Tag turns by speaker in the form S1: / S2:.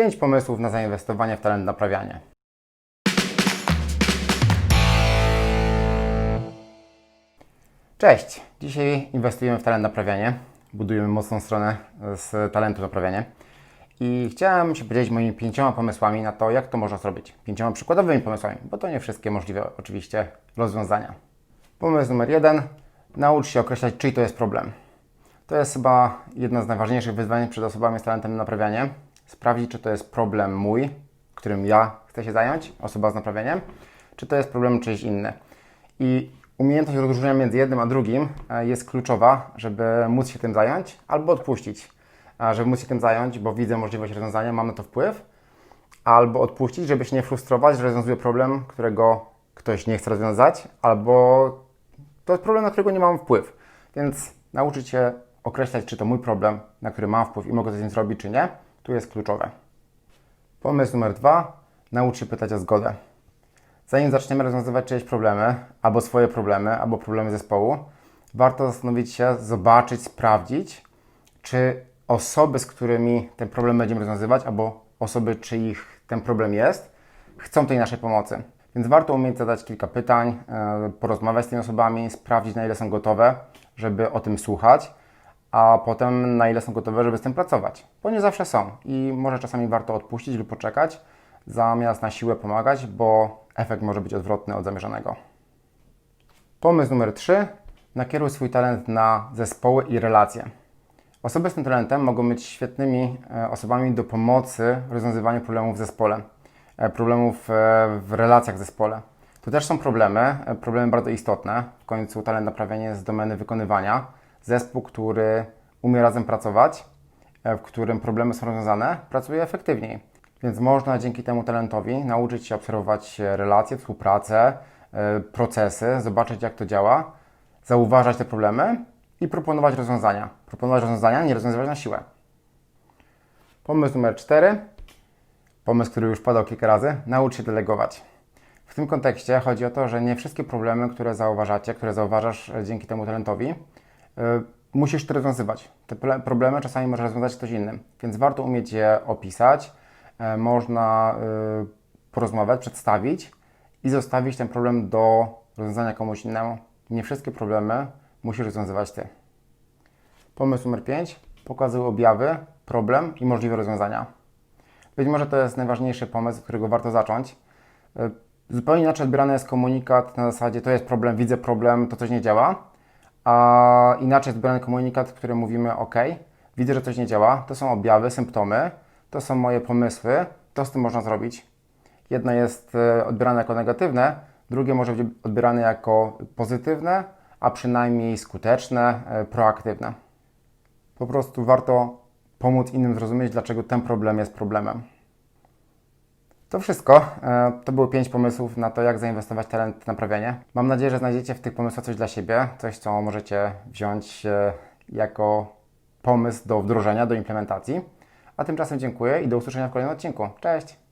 S1: 5 pomysłów na zainwestowanie w talent naprawianie. Cześć! Dzisiaj inwestujemy w talent naprawianie. Budujemy mocną stronę z talentu naprawianie. I chciałem się podzielić moimi pięcioma pomysłami na to, jak to można zrobić. Pięcioma przykładowymi pomysłami, bo to nie wszystkie możliwe oczywiście rozwiązania. Pomysł numer jeden. Naucz się określać, czyj to jest problem. To jest chyba jedno z najważniejszych wyzwań przed osobami z talentem naprawianie. Sprawdzić, czy to jest problem mój, którym ja chcę się zająć, osoba z naprawianiem, czy to jest problem czyjś inny. I umiejętność rozróżnienia między jednym a drugim e, jest kluczowa, żeby móc się tym zająć albo odpuścić. A Żeby móc się tym zająć, bo widzę możliwość rozwiązania, mam na to wpływ, albo odpuścić, żeby się nie frustrować, że rozwiązuję problem, którego ktoś nie chce rozwiązać, albo to jest problem, na którego nie mam wpływ. Więc nauczyć się określać, czy to mój problem, na który mam wpływ i mogę coś z nim zrobić, czy nie, tu jest kluczowe. Pomysł numer dwa. Naucz się pytać o zgodę. Zanim zaczniemy rozwiązywać czyjeś problemy, albo swoje problemy, albo problemy zespołu, warto zastanowić się, zobaczyć, sprawdzić, czy osoby, z którymi ten problem będziemy rozwiązywać, albo osoby, czyich ten problem jest, chcą tej naszej pomocy. Więc warto umieć zadać kilka pytań, e, porozmawiać z tymi osobami, sprawdzić, na ile są gotowe, żeby o tym słuchać, a potem na ile są gotowe, żeby z tym pracować. Bo nie zawsze są i może czasami warto odpuścić lub poczekać, zamiast na siłę pomagać, bo efekt może być odwrotny od zamierzonego. Pomysł numer 3. Nakieruj swój talent na zespoły i relacje. Osoby z tym talentem mogą być świetnymi e, osobami do pomocy w rozwiązywaniu problemów w zespole, e, problemów e, w relacjach w zespole. Tu też są problemy, problemy bardzo istotne. W końcu talent naprawiania jest z domeny wykonywania. Zespół, który umie razem pracować, e, w którym problemy są rozwiązane, pracuje efektywniej. Więc można dzięki temu talentowi nauczyć się obserwować relacje, współpracę, e, procesy, zobaczyć jak to działa, zauważać te problemy i proponować rozwiązania. Proponować rozwiązania, nie rozwiązywać na siłę. Pomysł numer 4. Pomysł, który już padał kilka razy. Naucz się delegować. W tym kontekście chodzi o to, że nie wszystkie problemy, które zauważacie, które zauważasz e, dzięki temu talentowi, musisz to rozwiązywać. Te problemy czasami może rozwiązać ktoś inny, więc warto umieć je opisać, e, można yy, porozmawiać, przedstawić i zostawić ten problem do rozwiązania komuś innemu. Nie wszystkie problemy musisz rozwiązywać Ty. Pomysł numer 5. Pokazuj objawy, problem i możliwe rozwiązania. Być może to jest najważniejszy pomysł, od którego warto zacząć. Zupełnie inaczej odbierany jest komunikat na zasadzie to jest problem, widzę problem, to coś nie działa, a inaczej odbierany komunikat, w którym mówimy ok, widzę, że coś nie działa, to są objawy, symptomy, to są moje pomysły, to z tym można zrobić. Jedno jest y, odbierane jako negatywne, drugie może być odbierane jako pozytywne, a przynajmniej skuteczne, y, proaktywne. Po prostu warto pomóc innym zrozumieć, dlaczego ten problem jest problemem. To wszystko. E, To były pięć pomysłów na to, jak zainwestować w talent naprawianie. Mam nadzieję, że znajdziecie w tych pomysłach coś dla siebie, coś, co możecie wziąć e, jako pomysł do wdrożenia, do implementacji. A tymczasem dziękuję i do usłyszenia w kolejnym odcinku. Cześć!